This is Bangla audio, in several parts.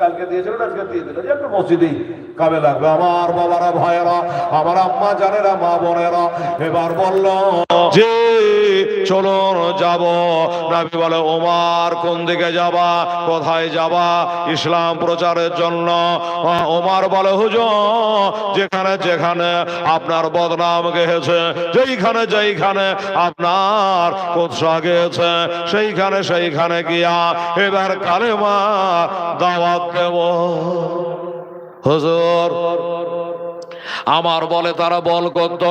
কালকে দিয়েছিল আজকে আমার বাবারা ভাইয়েরা আমার আম্মা জানেরা মা বোনেরা এবার বলল যে চলুন যাব। নবী বলে, ওমার কোন দিকে যাবা? কোথায় যাবা ইসলাম প্রচারের জন্য? ওমার বলে, হুজুর, যেখানে যেখানে আপনার বদনাম গেছে যেইখানে যেইখানে আপনার কোৎসা গেছে সেইখানে সেইখানে গিয়া এবার কালেমা দাওয়াত দেব। হুজুর আমার বলে তারা বল করত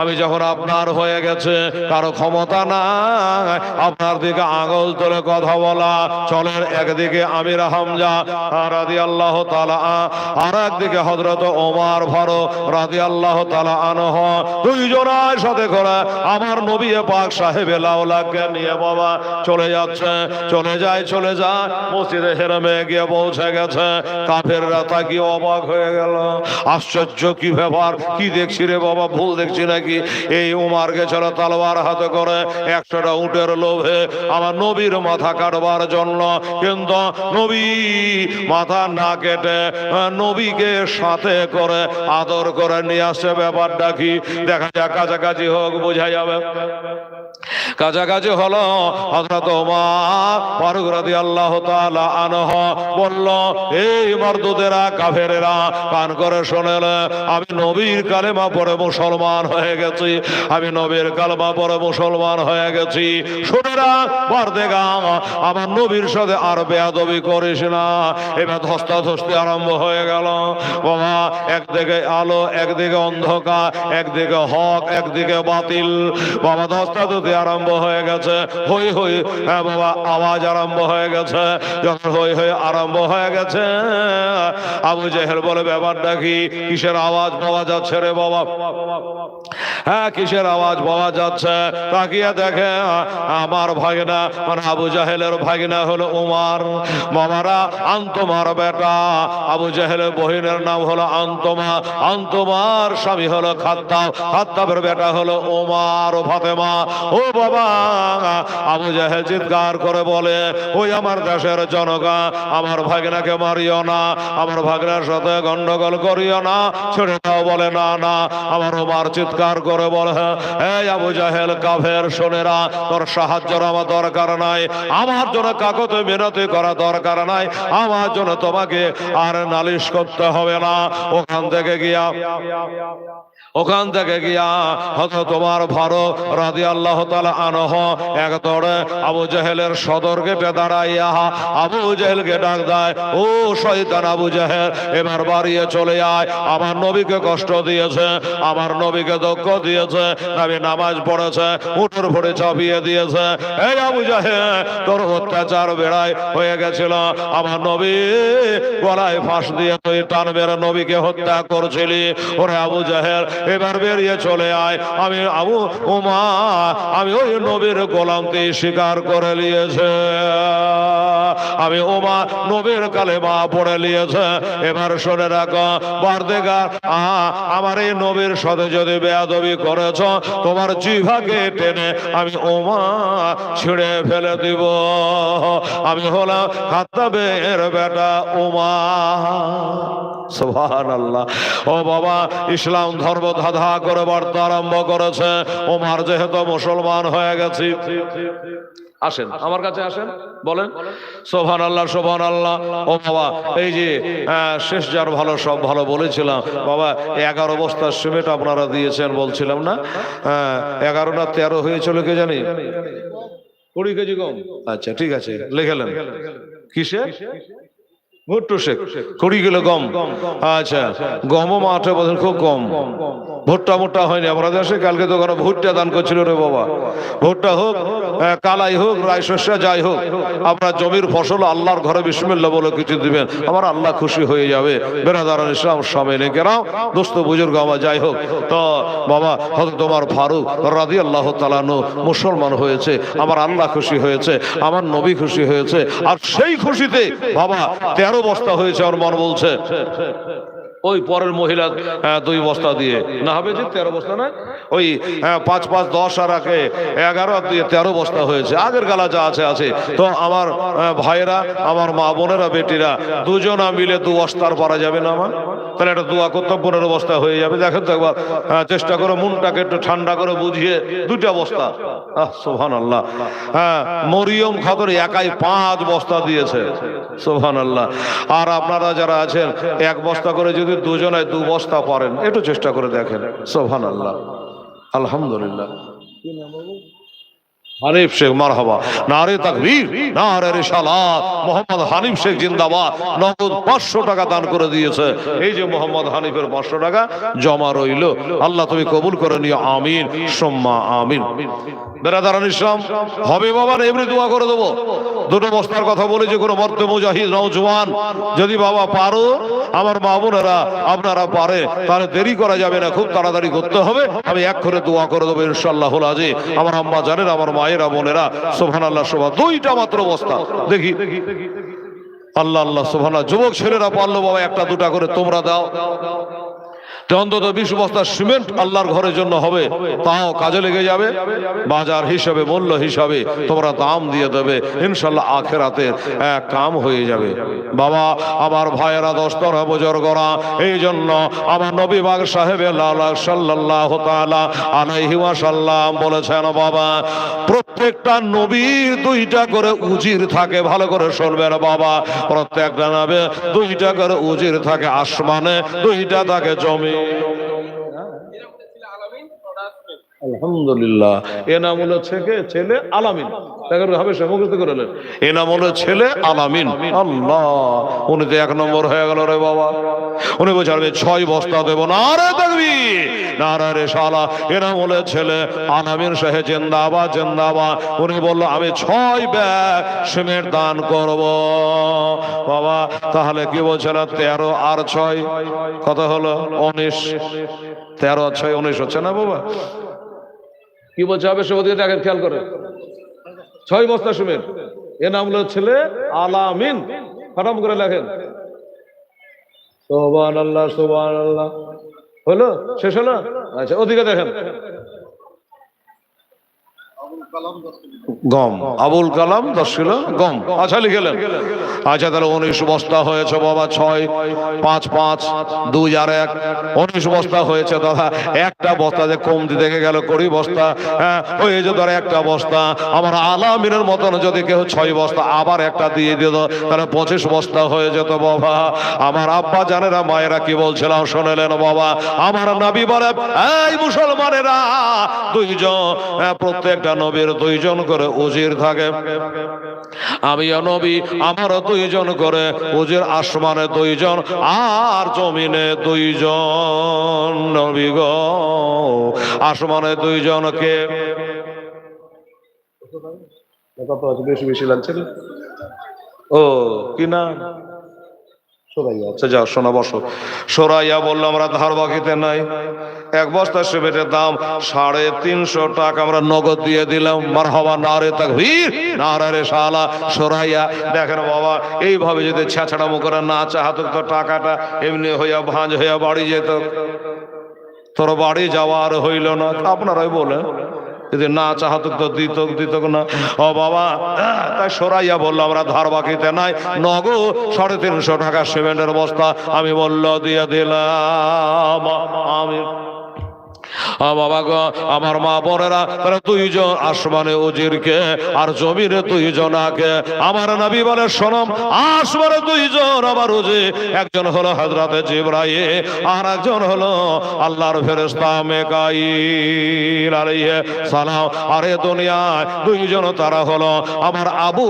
আমি যখন আপনার হয়ে গেছে, কারও ক্ষমতা নাই, আপনার দিকে আঙুল তুলে কথা বলা, চলেন একদিকে আমির হামজা রাদি আল্লাহ তালা আর একদিকে হজরত ওমার ফারো রাদি আল্লাহ তালা আনহ, দুইজনের সাথে করে আমার নবী পাক সাহেব লাউলাকে নিয়ে বাবা চলে যাচ্ছে, চলে যায় চলে যায়, মসজিদে হেরমে গিয়ে পৌঁছে গেছে, কাফেররা তাকি অবাক হয়ে গেল, আশ্চর্য কি ব্যাপার কি দেখছি রে বাবা, ভুল দেখছি নাকি? এই উমার গেছিল তালবার হাতে করে একশোটা উটের লোভে আমার নবীর মাথা কাটবার জন্য। কিন্তু নবী মাথা না কেটে নবীকে সাথে করে আদর করে নিয়ে আসছে ব্যাপারটা কি? দেখা যাক, কাছাকাছি হোক, বোঝা যাবে। কাছাকাছি হলো হযরত ওমর। ফারুক রাদিয়াল্লাহু তাআলা আনহ বলল, এই মর্দুদেরা, কাফেরেরা, কান করে শোনেলে আমি নবীর কালেমা পড়ে মুসলমান হয়ে গেছি। আমি নবীর কালেমা পড়ে মুসলমান হয়ে গেছি। শুনেরা বর্দেগা আমার নবীর সাথে আর বেয়াদবি করিস না। এবার ধস্তা ধস্তি আরম্ভ হয়ে গেল। বাবা একদিকে আলো, একদিকে অন্ধকার, একদিকে হক, একদিকে বাতিল। বাবা ধস্তাধস্তি আরম্ভ হয়ে গেছে। হই হই হ্যাঁ বাবা, আওয়াজ আরম্ভ হয়ে গেছে। যখন হই হই আরম্ভ হয়ে গেছে, আবু জেহেল বলে, ব্যাপারটা কি? কিসের আওয়াজ পাওয়া যাচ্ছে রে বাবা? হ্যাঁ কিসের আওয়াজ পাওয়া যাচ্ছে? তাকিয়ে দেখে, আমার ভাগনা মানে আবু জাহেলের ভাগনা হলো উমার। মামারা আন্তমার বেটা। আবু জাহেলের বহিনের নাম হলো আন্তমা। আন্তমার স্বামী হলো খাত্তাব। খাত্তাবের বেটা হলো ওমার ও ফাতেমা। ও বাবা আবু জাহেল চিৎকার করে বলে, ওই আমার দেশের জনগণ, আমার ভাগনাকে মারিও না, আমার ভাগনার সাথে গন্ডগোল করিও না, ছেড়ে দাও বলে, না না। আমার ওমার চিৎকার করে বলে, এই আবু জাহেল, কাফের শোনেরা, তোর সাহায্যের আমার দরকার নাই, আমার জন্য কাকতে মিনতি করা দরকার নাই, আমার জন্য তোমাকে আর নালিশ করতে হবে না। ওখান থেকে গিয়া ওখান থেকে গিয়া হয়তো তোমার ভারো রাদি আল্লাহ তালা আনহ এক দৌড়ে আবু জাহেলের সদরকে গেটে দাঁড়াইয়া আবু জাহেলকে ডাক দেয়, ও শয়তান আবু জাহেল, এবার বাড়িয়ে চলে আয়। আমার নবীকে কষ্ট দিয়েছে, আমার নবীকে দক্ষ দিয়েছে, নবী নামাজ পড়েছে, উঠোর ভরে চাপিয়ে দিয়েছে। এই আবু জাহেল, তোর অত্যাচার বেড়ায় হয়ে গেছিল। আমার নবী গলায় ফাঁস দিয়ে তুই টান বেড়ে নবীকে হত্যা করছিলি। ওরে আবু জাহেল এবার বেরিয়ে চলে আয়। আমি আবু উমা, আমি ওই নবীর গোলামকে স্বীকার করে নিয়েছে। আমি ওমা নবীর কালে মা পড়ে নিয়েছে। এবার শুনে রাখো আমার এই নবীর সাথে যদি বেয়াদবি করেছ, তোমার জিভাকে টেনে আমি ওমা ছিঁড়ে ফেলে দিব। আমি হলাম খাত্তাবের বেটা ওমা সুবহান আল্লাহ ও বাবা, ইসলাম ধর্ম ধাঁধা করে বার্তা আরম্ভ করেছে। ওমার যেহেতু মুসলমান হয়ে গেছি। আসেন, আমার কাছে আসেন, বলেন। সোভান আল্লাহ সোভান আল্লাহ ও বাবা, এই যে শেষ যার ভালো, সব ভালো বলেছিলাম। বাবা, এগারো বস্তার সিমেন্ট আপনারা দিয়েছেন বলছিলাম না? এগারো না তেরো হয়েছিল কে জানি? কুড়ি কেজি কম। আচ্ছা ঠিক আছে লিখেলেন কিসে? ভুট্টো শেখ কুড়ি কিলো গম। আচ্ছা গমও মাঠে বছর খুব কম। ভুট্টা মোটা হয়নি। আমরা দেশে কালকে তো ওখানে ভুট্টা দান করছিল রে বাবা। ভুট্টা হোক কালাই হোক রায় শস্য, যাই হোক আপনার জমির ফসল আল্লাহর ঘরে বিসমিল্লা বলে কিছু দিবেন। আমার আল্লাহ খুশি হয়ে যাবে। বেরাদারান ইসলাম, স্বামী নে কেন দোস্ত বুজুর্গ আমার, যাই হোক। তো বাবা হয়তো তোমার ফারুক রাদি আল্লাহ তালানু মুসলমান হয়েছে। আমার আল্লাহ খুশি হয়েছে, আমার নবী খুশি হয়েছে। আর সেই খুশিতে বাবা, তেরো বস্তা হয়েছে, আমার মন বলছে। ওই পরের মহিলা দুই বস্তা দিয়ে। না হবে যে তেরো বস্তা না? ওই পাঁচ পাঁচ, দশ আর একে এগারো দিয়ে তেরো বস্তা হয়েছে। আগের গালা যা আছে আছে। তো আমার ভাইয়েরা, আমার মা বোনেরা, বেটিরা, দুজনা মিলে দু বস্তার পারা যাবে না আমার? তাহলে একটা দোয়া করতে পনেরো বস্তা হয়ে যাবে। দেখেন তো একবার চেষ্টা করে, মনটাকে একটু ঠান্ডা করে বুঝিয়ে দুটা বস্তা। আহ সোহান আল্লাহ হ্যাঁ মরিয়ম খাতর একাই পাঁচ বস্তা দিয়েছে। সোহান আল্লাহ আর আপনারা যারা আছেন, এক বস্তা করে যদি দুজনায় দু বস্তা পারেন একটু চেষ্টা করে দেখেন। সোহান আল্লাহ আলহামদুলিল্লাহ। হানিফ শেখ, মারহাবা। নারে তাকবীর, নারে রিসালাত মোহাম্মদ হানিফ শেখ, জিন্দাবাদ। নগদ পাঁচশো টাকা দান করে দিয়েছে। এই যে মোহাম্মদ হানিফের পাঁচশো টাকা জমা রইল। আল্লাহ তুমি কবুল করে নিও। আমিন। আমিন। বেরাদারান ইসলাম হবে দোয়া করে দেবো। দুটো বস্তার কথা বলে, যে কোনো মর্তে মুজাহিদ নওজওয়ান যদি বাবা পারো, আমার মা বোনেরা, আপনারা পারে, তাহলে দেরি করা যাবে না। খুব তাড়াতাড়ি করতে হবে। আমি এক করে দোয়া করে দেবো ইনশাল্লাহ আজি আমার আম্মা জানেন, আমার মায়েরা, বোনেরা সোভান আল্লাহ শোভা দুইটা মাত্র অবস্থা দেখি, আল্লাহ আল্লাহ সোভানা যুবক, ছেলেরা পারল বাবা, একটা, দুটা করে তোমরা দাও। অন্তত বিশ বস্তা সিমেন্ট আল্লাহর ঘরের জন্য হবে, তাও কাজে লেগে যাবে। বাজার হিসাবে, মূল্য হিসাবে তোমরা দাম দিয়ে দেবে। ইনশাল্লাহ আখেরাতে এক কাম হয়ে যাবে। বাবা, আমার ভাইয়েরা, দস্তর, বুজুর্গরা এই জন্য আমার নবী বাগ সাহেবে লালা সাল্লাল্লাহ তাআলা আলাইহি ওয়াসাল্লাম বলেছেন, বাবা প্রত্যেকটা নবীর দুইটা করে উজির থাকে, ভালো করে শুনবেন বাবা। প্রত্যেকটা নবী দুইটা করে উজির থাকে আসমানে, দুইটা থাকে জমি আলহামদুলিল্লাহ। এ নাম হলো ছেকে ছেলে আলামিন। মুখস্থ হলো ছেলে আলামিন। আল্লাহ উনি তো এক নম্বর হয়ে গেল রে বাবা। উনি বলছে আমি ছয় বস্তা দেবো। না রে দেখবি না রে রে শালা এ নাম হলো ছেলে আলামিন সাহে জিন্দাবা জিন্দাবা উনি বলল আমি ছয় ব্যাগ সিমেন্ট দান করব। বাবা তাহলে কি বলছে না তেরো আর ছয়? কত হলো উনিশ। তেরো আর ছয় উনিশ হচ্ছে না বাবা? কি বলছে হবে সে ওদিকে দেখেন খেয়াল করে। ছয় বস্তা সুমের এ নাম হলো ছেলে আলামিন। খতম করে লেখেন। সোবান আল্লাহ সোবান আল্লাহ হলো? শেষ হলো? আচ্ছা ওদিকে দেখেন। গম। আবুল কালাম দশ কিলো গম। আচ্ছা লিখেলেন আচ্ছা তাহলে উনিশ বস্তা হয়েছে বাবা ছয় পাঁচ পাঁচ দুই আর এক। উনিশ বস্তা হয়েছে দাদা। একটা বস্তা যে কমতি দেখে গেল কুড়ি বস্তা। হ্যাঁ ধর একটা বস্তা। আমার আলামিনের মতন যদি কেউ ছয় বস্তা আবার একটা দিয়ে দিত তাহলে পঁচিশ বস্তা হয়ে যেত বাবা। আমার আব্বা জানেরা মায়েরা কি বলছিলাম শোনেলেন বাবা? আমার নবী বলে এই মুসলমানেরা দুইজন হ্যাঁ, প্রত্যেকটা নবীর দুইজন করে উজির থাকে। আমি নবী, আমারও দুইজন করে উজির আসমানে দুইজন আর জমিনে দুইজন। নবী গ, আসমানে দুইজনকে কত বেশি বেশি লাগছে ও, কি না আচ্ছা যাও, শোনা, বসো। সোরাইয়া বলল, আমরা ধার বাকিতে নাই। এক বস্তা সিমেন্টের দাম সাড়ে তিনশো টাকা আমরা নগদ দিয়ে দিলাম। মার হবা না রে তাকবীর না রে শালা সোরাইয়া, দেখেন বাবা, এইভাবে যদি ছেঁচড়ামো করে না চাহাত তো টাকাটা এমনি হইয়া ভাঁজ হইয়া বাড়ি যেত। তোর বাড়ি যাওয়ার হইল না। আপনারাই বলেন। যদি না চাহাত তো দিত দিত না। ও বাবা, তাই সরাইয়া বলল, আমরা ধার বাকিতে নাই। নগ, সাড়ে তিনশো টাকা সিমেন্টের বস্তা। আমি বলল, দিয়ে দিলাম। আমি বাবা আমার মা বোনেরা দুইজন আসমানে উজিরকে আর জমিনে দুইজনাকে। আমার নবী বলে শোনম আসমানে দুইজন আমার উজি। একজন হলো হযরতে জিবরাইল, আর একজন হলো আল্লাহর ফেরেশতা মেকাইল আলাইহি সালাম আরে দুনিয়ায় দুইজন তারা হলো আমার আবু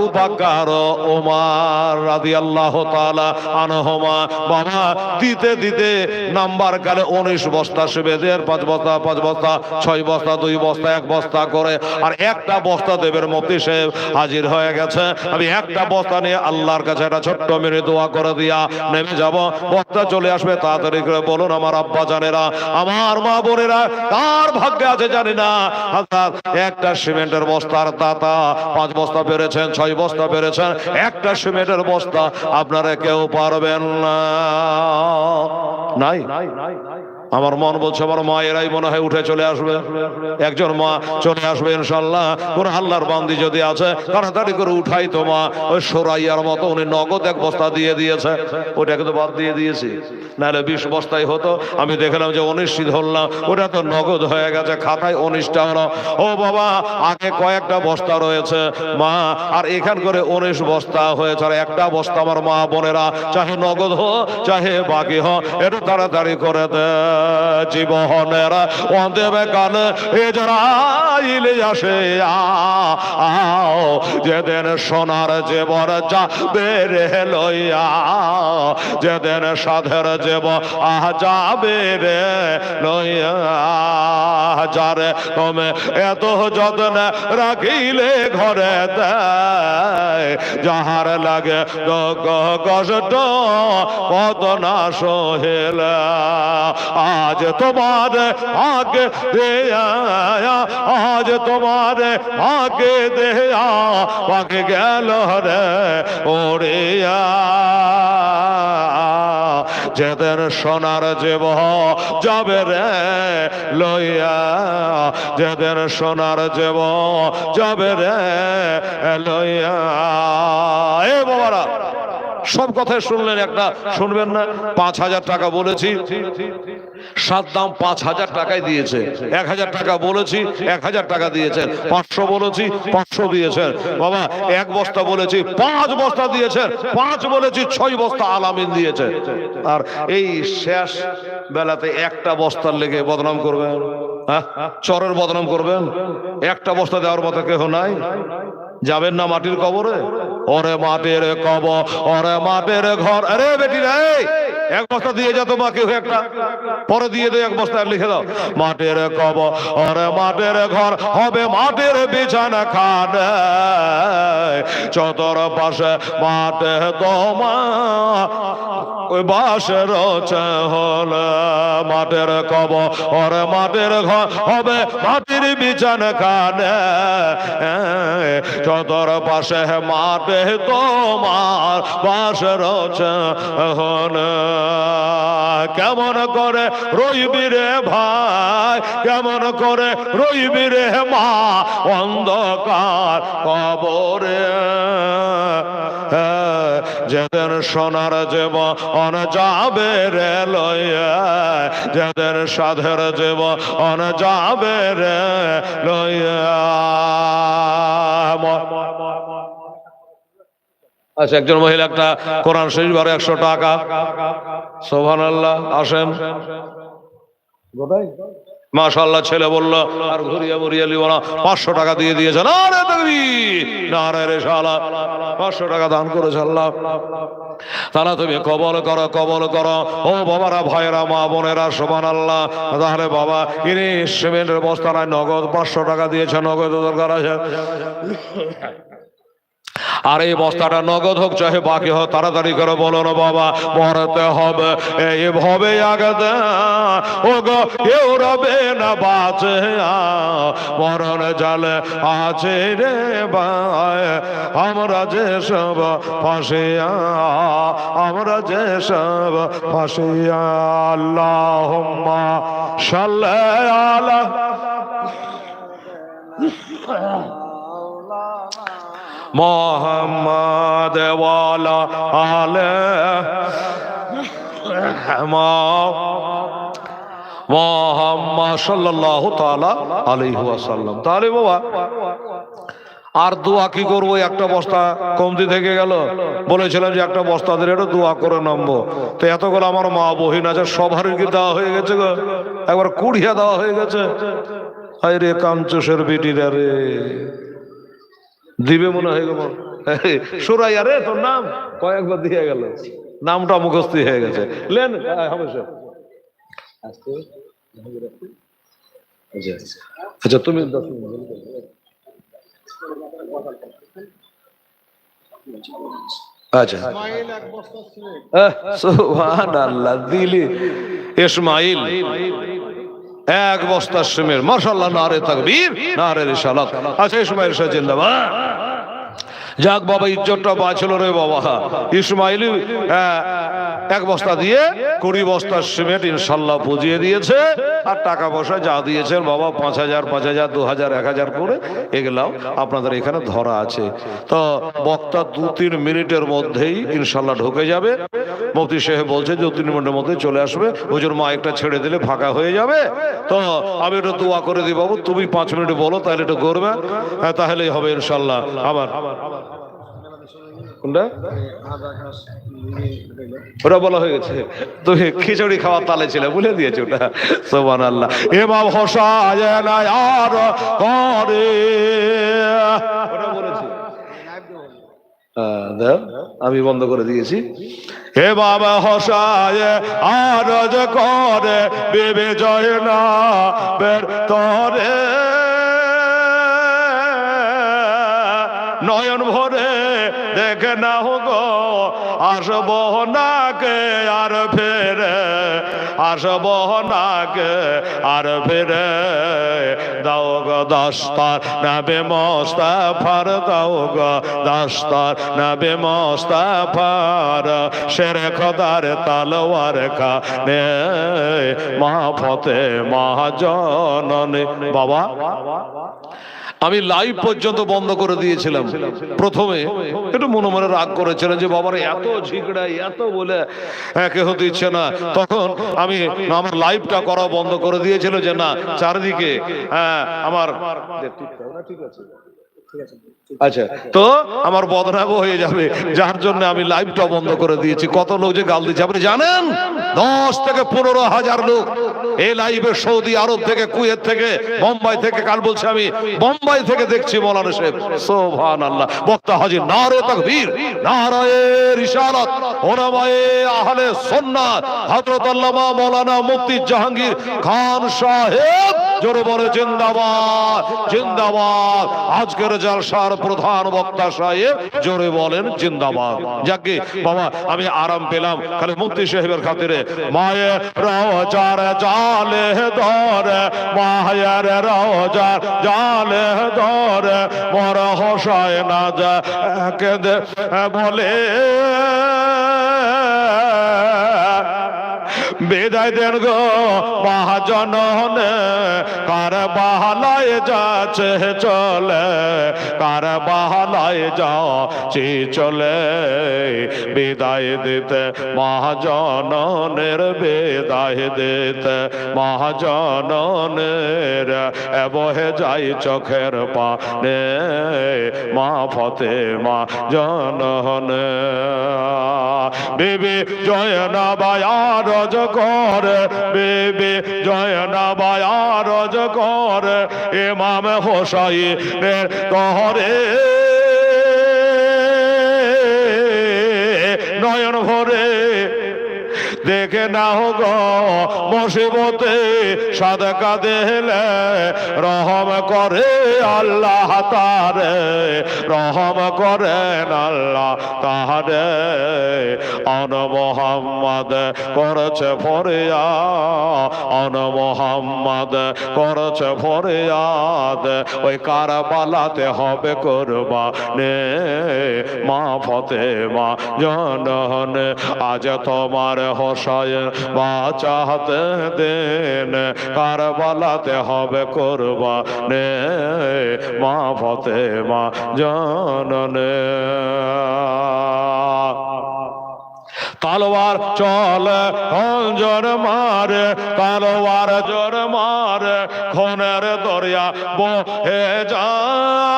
বাবা, দিতে দিতে নাম্বার কালে 19 বস্তা সুবেদের পাঁচ বস্তা পাঁচ বস্তা, ছয় বস্তা, দুই বস্তা, এক বস্তা করে। আর একটা বস্তা দেবের মুক্তি সে হাজির হয়ে গেছে। আমি একটা বস্তা নিয়ে আল্লাহর কাছে একটা ছোট্ট মিনি দোয়া করে দিয়া নেমে যাব। বস্তা চলে আসবে, তাড়াতাড়ি করে বলুন আমার আব্বা জানেরা, আমার মা বোনেরা, কার ভাগ্যে আছে জানি না। অর্থাৎ একটা সিমেন্টের বস্তার দাতা, পাঁচ বস্তা পেরেছেন, ছয় বস্তা পেরেছেন, একটা সিমেন্টের বস্তা আপনারা কেউ পারবেন না। নাই? আমার মন বলছে, আমার মা এরাই মনে হয় উঠে চলে আসবে। একজন মা চলে আসবে ইনশাল্লাহ কোন আল্লাহর বান্দি যদি আছে, তাড়াতাড়ি করে উঠাই তো মা। ওই সোরাইয়ার মতো উনি নগদ এক বস্তা দিয়ে দিয়েছে। ওটাকে তো বাদ দিয়ে দিয়েছি। নাহলে বিশ বস্তাই হতো। আমি দেখলাম যে উনিশটি ধরলাম ওটা তো নগদ হয়ে গেছে, খাতায় উনিশটা হলো ও বাবা, আগে কয়েকটা বস্তা রয়েছে। মা, আর এখান করে উনিশ বস্তা হয়েছে। আর একটা বস্তা আমার মা বোনেরা, চাহে নগদ হো চাহে বাকি হো এটা তাড়াতাড়ি করে দে। জীবনের অন্দেবে কান ইজরাইল আসে, আও, যেদিন সোনার জীবন যাবে রে লইয়া, যেদিন সাধের জীব আহ যাবে রে লইয়া, যারে তুমি এত যত্ন রাখিলে ঘরে যাহার লাগে কষ্ট কত না সহেলা আজ তোমার আগে দেয়া, আজ তোমার আগে দেয়া পাকে গেল রে ওরিয়া যেদের সোনার জীব যাবে রে লইয়া যেদের সোনার জীব যাবে রে লইয়া। এ বাবারা সব কথাই শুনলেন একটা, শুনবেন না, পাঁচ হাজার টাকা বলেছি, সাত দাম পাঁচ হাজার টাকায় দিয়েছে, এক হাজার টাকা বলেছি, এক হাজার টাকা দিয়েছেন, পাঁচশো বলেছি, পাঁচশো দিয়েছেন, বাবা, এক বস্তা বলেছি, পাঁচ বস্তা দিয়েছেন, পাঁচ বলেছি, ছয় বস্তা আলামিন দিয়েছে, আর এই শেষ বেলাতে একটা বস্তার লেগে বদনাম করবেন হ্যাঁ? চরের বদনাম করবেন, একটা বস্তা দেওয়ার মতো কেহ নাই, যাবেন না মাটির কবরে? ওরে মাটির কব ওরে মাটির ঘর। আরে বেটি রে, এক বস্তা দিয়ে যা তোমাকে একটা। পরে দিয়ে দে এক বস্তা লিখে দাও। মাটির কব ওরে মাটির ঘর, হবে মাটির বিছানা খান চতর পাশে মাঠে তোমা, ওই বাসের হল। মাটির কব ওরে মাটির ঘর, হবে মাটির বিছানা খানে চতর পাশে মাঠে তোমার বাসের রচন কেমন করে রইবি রে ভাই, কেমন করে রইবি রে মা, অন্ধকার কবরে। যেদের সোনার জীব অন যাবে রে লইয়া সাধের জীব অন যাবে রে লইয়া। আচ্ছা একজন মহিলা একটা কোরআন শরীফ বারো একশো টাকা। সোহান আল্লাহ আসেন মাশাল্লাহ ছেলে বলল, আর ঘুরিয়ে মুড়িয়ে লিব না, পাঁচশো টাকা দিয়ে দিয়েছে। না রে দেখবি শালা পাঁচশো টাকা দান করেছে আল্লাহ। তারা তুমি কবল করো কবল করো। ও বাবারা, ভাইয়েরা, মা বোনেরা সোমান আল্লাহ তাহলে বাবা, ইনি সিমেন্টের বস্তায় নগদ পাঁচশো টাকা দিয়েছে, নগদ দরকার আছে। আর এই বস্তাটা নগদ হোক চাহে বাকি হোক তাড়াতাড়ি করে বলো না বাবা, মরতে হবে। এইভাবে আগে দে ও গো কেউ রবে না, বাঁচে মরণ জালে আছে রে ভাই। আমরা যে সব ফাঁসিয়া, আমরা যে সব ফাঁসিয়া আল্লাহ সাল্লাহ আলা মোহাম্মদ ওয়ালা আলে মোহাম্মদ সাল্লাল্লাহু তাআলা আলাইহি ওয়াসাল্লাম। তাহলে বাবা, আর দোয়া কি করব? একটা বস্তা কমতি থেকে গেল। বলেছিলাম যে একটা বস্তা দিলে একটু দোয়া করে নামবো। তো এতগুলো আমার মা বহিন আছে সবার কি দেওয়া হয়ে গেছে গো? একবার কুড়িয়া দেওয়া হয়ে গেছে। হায় রে কামচোষের বিটিরা রে। দিবে মনে হয় গো সুরাইয়া রে, তোর নাম? কয়েকবার দিয়ে গেল। নামটা মুখস্থি হয়ে গেছে। লেন হবে। আচ্ছা তুমি আচ্ছা। দিলি। ইসমাইল। এক বস্তা সিমের মাশাআল্লাহ নারে তাকবীর নারে রিসালাত আচ্ছা সময় শাহ জিন্দাবাদ। যাক বাবা, ইজ্জতটা বাঁচল রে বাবা। ইসমাইল এক বস্তা দিয়ে কুড়ি বস্তা সিমেন্ট ইনশাল্লাহ পুজিয়ে দিয়েছে। আর টাকা পয়সা যা দিয়েছেন বাবা, পাঁচ হাজার পাঁচ হাজার, দু হাজার, এক হাজার করে এগুলাও আপনাদের এখানে ধরা আছে। তো বক্তা দু তিন মিনিটের মধ্যেই ইনশাল্লাহ ঢুকে যাবে। মুফতি সাহেব বলছে দু তিন মিনিটের মধ্যে চলে আসবে। হুজুর, মা একটা ছেড়ে দিলে ফাঁকা হয়ে যাবে। তো আমি একটু দোয়া করে দিই বাবু, তুমি পাঁচ মিনিট বলো, তাহলে একটু করবে। হ্যাঁ তাহলেই হবে ইনশাল্লাহ। আবার। কোনটা? বলা হয়ে গেছে। তুমি খিচুড়ি খাওয়ার তালে ছিল, বলে দিয়েছে ওটা। সোবান আল্লাহ আর করে আমি বন্ধ করে দিয়েছি। হে বাবা হসায় আর করে বেবে জয় না বের তরে। নয়ন ভরে দেখে না গো আসব নাকে আর ফেরে, আসব নাকে আর ফেরে। দাও গো দস্তার নাবে মোস্তাফার, দাও গো দস্তার নাবে মোস্তাফার। শের খদার তালোয়ার খানে মা ফতে মহাজননে। বাবা আমি লাইভ পর্যন্ত বন্ধ করে দিয়েছিলাম। প্রথমে একটু মনে মনে রাগ করেছিলেন যে, বাবার, এত ঝিগড়া এত বলে একে হতে ইচ্ছে না। তখন আমি আমার লাইভটা করা বন্ধ করে দিয়েছিল যে, না, চারিদিকে হ্যাঁ আমার ঠিক আছে। আচ্ছা তো আমার হয়ে যাবে। যার জন্য আমি লাইভটা বন্ধ করে দিয়েছি। কত লোক যে গাল দিচ্ছে, আপনি জানেন? দশ থেকে পনেরো হাজার লোক। এই লাইভে সৌদি আরব থেকে, কুয়েত থেকে, বোম্বাই থেকে, কাল বলছে আমি, বোম্বাই থেকে দেখছি সাহেব। সোভান আল্লাহ বক্তা হাজির নারে নারায়ে আহলে হযরত আল্লামা মুফতি জাহাঙ্গীর খান সাহেব। জোরে বলে জিন্দাবাদ জিন্দাবাদ। আজকের জলসার প্রধান বক্তা সাহেব জোরে বলেন, জিন্দাবাদ। যাকে বাবা, আমি আরাম পেলাম খালি মুফতি সাহেবের খাতিরে। মায়ের রওজার জালে ধরে, মায়ের রওজার জালে ধরে, মর হোসায় না যা কেঁদে বলে। বিদায় দেন গো মহাজননে। কার বাহালায় যাচ্ছে চলে কার বাহালায় যাচ্ছে চলে। বিদায় দিতে মহাজননের, বিদায় দিতে মহাজননের। বহে যাই চোখের পানে, মা ফতে মা জননে। বিবি জয় না বায়ারজ করে বিবি জয় না বায়ারজ করে হোসাই তহরে দেখে না হোক মুসিবতে সাদকা দেহলে রহম করে আল্লাহ তারে, রহম করেন আল্লাহ তাহারে। অন মোহাম্মদ করেছে ফরিয়া, অন মোহাম্মদ করেছে ফরিয়াদ ওই কারাবালাতে হবে করবা নে মা ফতে মা জনহন আজ তোমার হোসায় বাঁচাতে দেন, কারবালাতে হবে করবা নে মা ফতে মা জননে। তালোয়ার চলে জোর মারে, তালোয়ার জোর মারে, খনের দরিয়া বহে যায়।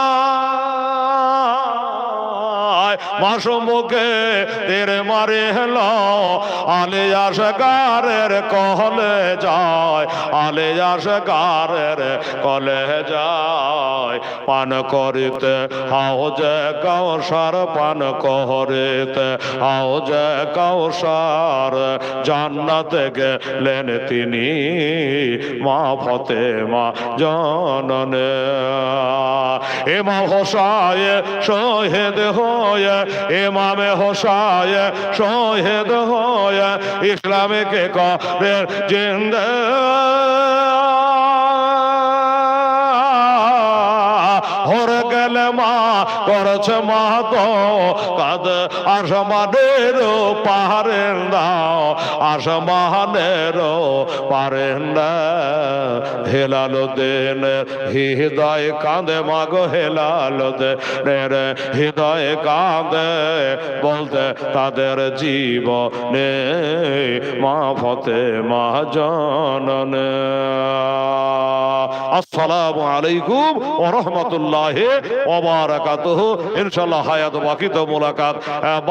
সম্মুখে তের মারে হেল আলে আশকারের কহলে যায় আলে আশকারের কলে যায়। পান করিতে যে কৌসার পান করিতে যে কৌসার জান্নাতে গেলেন তিনি, মা ফতে মা জননে। ইমাম হোসায় শহীদ হয়ে ইমামে হোসায় শহীদ হয়ে ইসলামকে করে জিন্দা মা করছে মা তো কাদ আসমানের পাহাড়ের দাও আসমানের পারেন না হেলালো দেন হৃদয় কাঁদে, মাগো হেলালো দেন হৃদয় কাঁদে, বলতে তাদের জীবনে মা ফতে মা জননে। আসসালামু আলাইকুম ওয়া রাহমাতুল্লাহি ওয়া বারাকাতুহু। ইনশাআল্লাহ হায়াত বাকি তো মোলাকাত।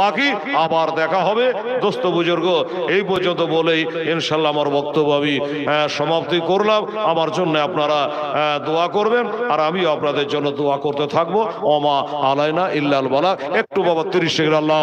বাকি আবার দেখা হবে। দোস্ত বুজুর্গ, এই পর্যন্ত বলেই ইনশাআল্লাহ আমার বক্তব্য আমি সমাপ্তি করলাম। আমার জন্য আপনারা দোয়া করবেন, আর আমি আপনাদের জন্য দোয়া করতে থাকব। অমা আলাইনা ইল্লাল বালা। একটু বাবা তিরিশ আল্লাহ।